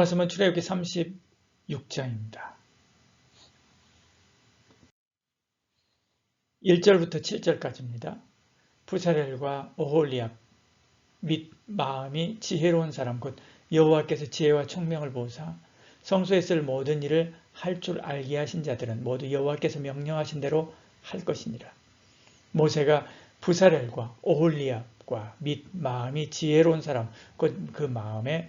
말씀은 출애굽기 36장입니다. 1절부터 7절까지입니다. 부사렐과 오홀리압 및 마음이 지혜로운 사람 곧 여호와께서 지혜와 총명을 보사 성소에 쓸 모든 일을 할 줄 알게 하신 자들은 모두 여호와께서 명령하신 대로 할 것이니라. 모세가 부사렐과 오홀리압과 및 마음이 지혜로운 사람 곧 그 마음에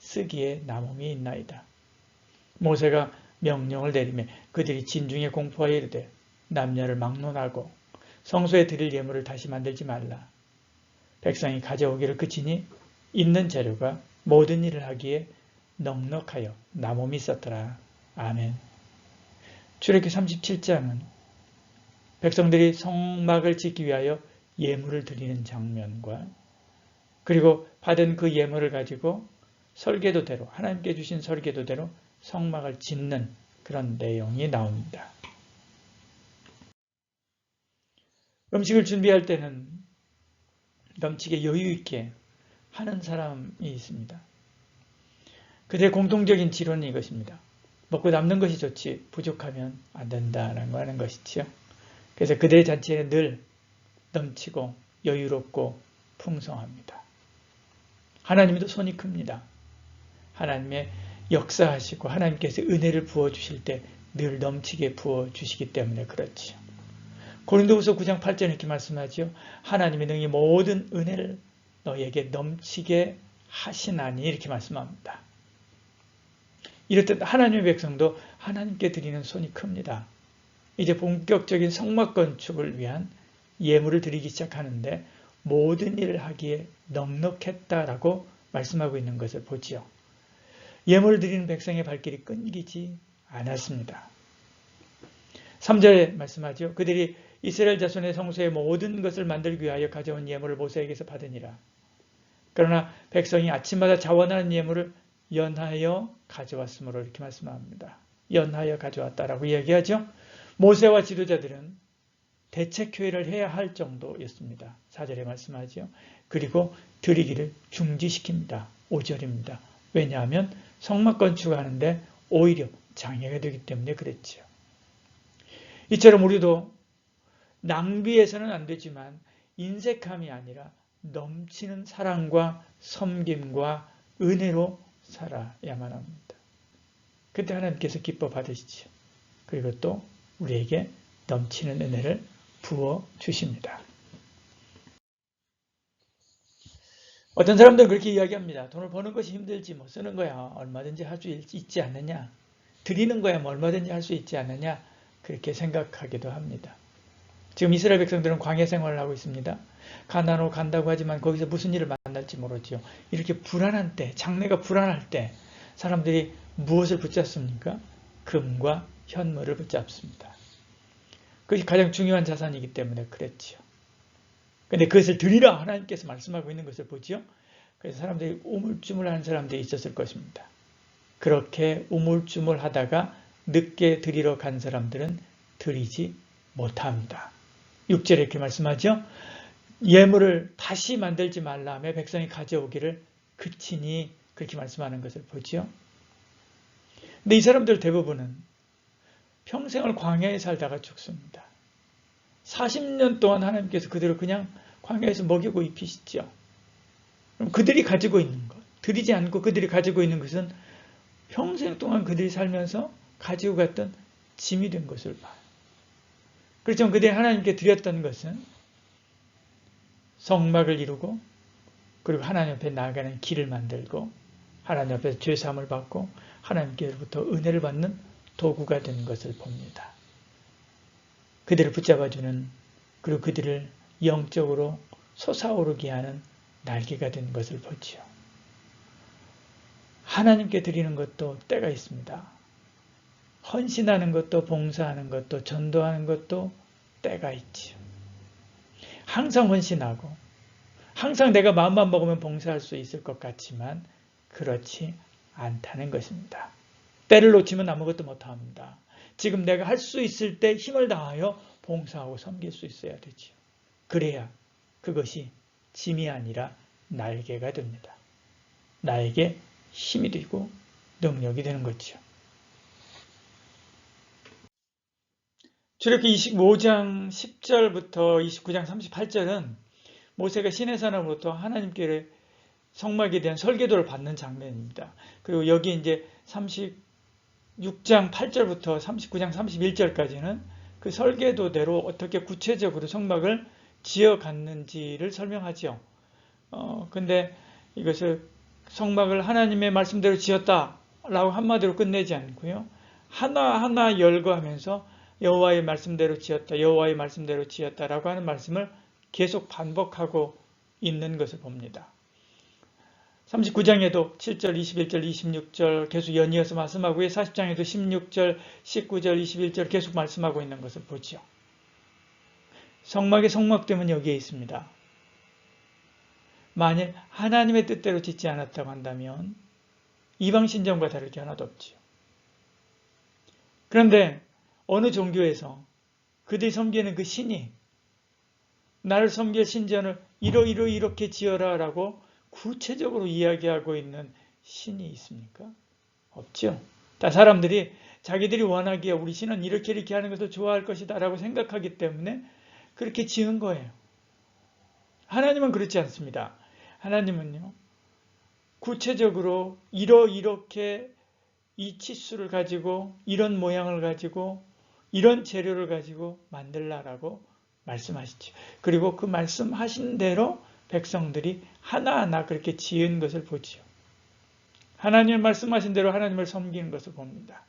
쓰기에 남음이 있나이다. 모세가 명령을 내리며 그들이 진중에 공포하여 이르되 남녀를 막론하고 성소에 드릴 예물을 다시 만들지 말라. 백성이 가져오기를 그치니 있는 재료가 모든 일을 하기에 넉넉하여 나몸이 있었더라. 아멘. 출애기 37장은 백성들이 성막을 짓기 위하여 예물을 드리는 장면과 그리고 받은 그 예물을 가지고 설계도대로 하나님께 주신 설계도대로 성막을 짓는 그런 내용이 나옵니다. 음식을 준비할 때는 넘치게 여유 있게 하는 사람이 있습니다. 그들의 공통적인 지론이 이것입니다. 먹고 남는 것이 좋지 부족하면 안 된다라는 거 하는 것이지요. 그래서 그들의 잔치에는 늘 넘치고 여유롭고 풍성합니다. 하나님도 손이 큽니다. 하나님의 역사하시고 하나님께서 은혜를 부어주실 때 늘 넘치게 부어주시기 때문에 그렇지요. 고린도후서 9장 8절 이렇게 말씀하죠. 하나님의 능히 모든 은혜를 너에게 넘치게 하시나니 이렇게 말씀합니다. 이렇듯 하나님의 백성도 하나님께 드리는 손이 큽니다. 이제 본격적인 성막 건축을 위한 예물을 드리기 시작하는데 모든 일을 하기에 넉넉했다라고 말씀하고 있는 것을 보지요. 예물을 드리는 백성의 발길이 끊기지 않았습니다. 3절에 말씀하죠. 그들이 이스라엘 자손의 성소의 모든 것을 만들기 위하여 가져온 예물을 모세에게서 받으니라. 그러나 백성이 아침마다 자원하는 예물을 연하여 가져왔으므로 이렇게 말씀합니다. 연하여 가져왔다라고 이야기하죠. 모세와 지도자들은 대책회의를 해야 할 정도였습니다. 4절에 말씀하죠. 그리고 드리기를 중지시킵니다. 5절입니다. 왜냐하면 성막 건축하는데 오히려 장애가 되기 때문에 그랬지요. 이처럼 우리도 낭비해서는 안 되지만 인색함이 아니라 넘치는 사랑과 섬김과 은혜로 살아야만 합니다. 그때 하나님께서 기뻐 받으시죠. 그리고 또 우리에게 넘치는 은혜를 부어 주십니다. 어떤 사람들은 그렇게 이야기합니다. 돈을 버는 것이 힘들지 뭐 쓰는 거야 얼마든지 할 수 있지 않느냐. 드리는 거야 뭐 얼마든지 할 수 있지 않느냐. 그렇게 생각하기도 합니다. 지금 이스라엘 백성들은 광야 생활을 하고 있습니다. 가나로 간다고 하지만 거기서 무슨 일을 만날지 모르지요. 이렇게 불안한 때, 장래가 불안할 때 사람들이 무엇을 붙잡습니까? 금과 현물을 붙잡습니다. 그것이 가장 중요한 자산이기 때문에 그랬지요. 근데 그것을 드리라 하나님께서 말씀하고 있는 것을 보지요. 그래서 사람들이 우물쭈물하는 사람들이 있었을 것입니다. 그렇게 우물쭈물하다가 늦게 드리러 간 사람들은 드리지 못합니다. 6절에 이렇게 말씀하죠. 예물을 다시 만들지 말라며 백성이 가져오기를 그치니 그렇게 말씀하는 것을 보지요. 근데 이 사람들 대부분은 평생을 광야에 살다가 죽습니다. 40년 동안 하나님께서 그들을 그냥 광야에서 먹이고 입히시죠. 그럼 그들이 가지고 있는 것, 드리지 않고 그들이 가지고 있는 것은 평생 동안 그들이 살면서 가지고 갔던 짐이 된 것을 봐요. 그렇지만 그들이 하나님께 드렸던 것은 성막을 이루고 그리고 하나님 앞에 나아가는 길을 만들고 하나님 앞에서 죄사함을 받고 하나님께로부터 은혜를 받는 도구가 된 것을 봅니다. 그들을 붙잡아주는 그리고 그들을 영적으로 솟아오르게 하는 날개가 된 것을 보지요. 하나님께 드리는 것도 때가 있습니다. 헌신하는 것도 봉사하는 것도 전도하는 것도 때가 있지요. 항상 헌신하고 항상 내가 마음만 먹으면 봉사할 수 있을 것 같지만 그렇지 않다는 것입니다. 때를 놓치면 아무것도 못합니다. 지금 내가 할 수 있을 때 힘을 다하여 봉사하고 섬길 수 있어야 되지요. 그래야 그것이 짐이 아니라 날개가 됩니다. 나에게 힘이 되고 능력이 되는 거죠. 출애굽기 25장 10절부터 29장 38절은 모세가 시내산으로부터 하나님께 성막에 대한 설계도를 받는 장면입니다. 그리고 여기 이제 36장 8절부터 39장 31절까지는 그 설계도대로 어떻게 구체적으로 성막을 지어갔는지를 설명하죠. 어, 근데 이것을 성막을 하나님의 말씀대로 지었다라고 한마디로 끝내지 않고요. 하나하나 열거하면서 여호와의 말씀대로 지었다. 여호와의 말씀대로 지었다라고 하는 말씀을 계속 반복하고 있는 것을 봅니다. 39장에도 7절, 21절, 26절 계속 연이어서 말씀하고요. 40장에도 16절, 19절, 21절 계속 말씀하고 있는 것을 보죠. 성막의 성막됨은 여기에 있습니다. 만일 하나님의 뜻대로 짓지 않았다고 한다면 이방 신전과 다를 게 하나도 없지요. 그런데 어느 종교에서 그들이 섬기는 그 신이 나를 섬길 신전을 이러이러 이렇게 지어라 라고 구체적으로 이야기하고 있는 신이 있습니까? 없죠. 다 사람들이 자기들이 원하기에 우리 신은 이렇게 이렇게 하는 것을 좋아할 것이다 라고 생각하기 때문에 그렇게 지은 거예요. 하나님은 그렇지 않습니다. 하나님은요, 구체적으로 이러 이렇게 이 치수를 가지고 이런 모양을 가지고 이런 재료를 가지고 만들라라고 말씀하시죠. 그리고 그 말씀하신 대로 백성들이 하나하나 그렇게 지은 것을 보지요. 하나님 말씀하신 대로 하나님을 섬기는 것을 봅니다.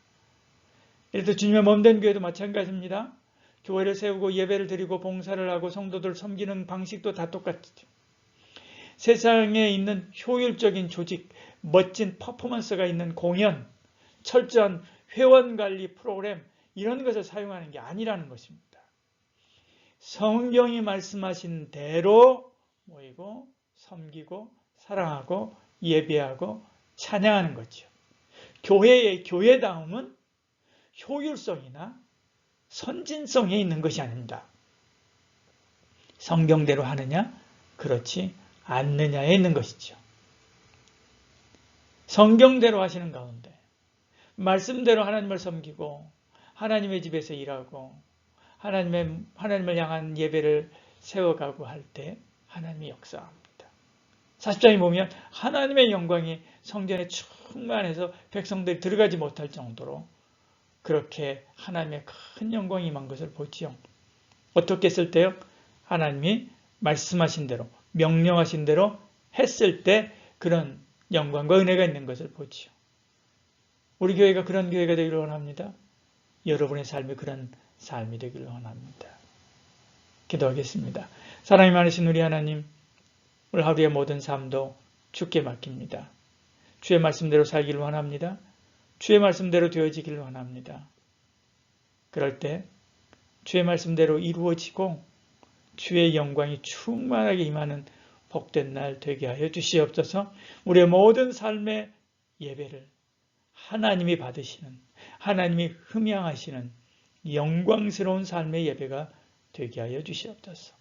이래서 주님의 몸된 교회도 마찬가지입니다. 교회를 세우고 예배를 드리고 봉사를 하고 성도들 섬기는 방식도 다 똑같죠. 세상에 있는 효율적인 조직, 멋진 퍼포먼스가 있는 공연, 철저한 회원관리 프로그램 이런 것을 사용하는 게 아니라는 것입니다. 성경이 말씀하신 대로 모이고 섬기고 사랑하고 예배하고 찬양하는 거죠. 교회의 교회다움은 효율성이나 선진성에 있는 것이 아닙니다. 성경대로 하느냐? 그렇지 않느냐에 있는 것이죠. 성경대로 하시는 가운데 말씀대로 하나님을 섬기고 하나님의 집에서 일하고 하나님의, 하나님을 향한 예배를 세워가고 할 때 하나님이 역사합니다. 40장에 보면 하나님의 영광이 성전에 충만해서 백성들이 들어가지 못할 정도로 그렇게 하나님의 큰 영광이 임한 것을 보지요. 어떻게 했을 때요? 하나님이 말씀하신 대로 명령하신 대로 했을 때 그런 영광과 은혜가 있는 것을 보지요. 우리 교회가 그런 교회가 되기를 원합니다. 여러분의 삶이 그런 삶이 되기를 원합니다. 기도하겠습니다. 사랑이 많으신 우리 하나님, 오늘 하루의 모든 삶도 주께 맡깁니다. 주의 말씀대로 살기를 원합니다. 주의 말씀대로 되어지기를 원합니다. 그럴 때 주의 말씀대로 이루어지고 주의 영광이 충만하게 임하는 복된 날 되게 하여 주시옵소서 우리의 모든 삶의 예배를 하나님이 받으시는 하나님이 흠양하시는 영광스러운 삶의 예배가 되게 하여 주시옵소서.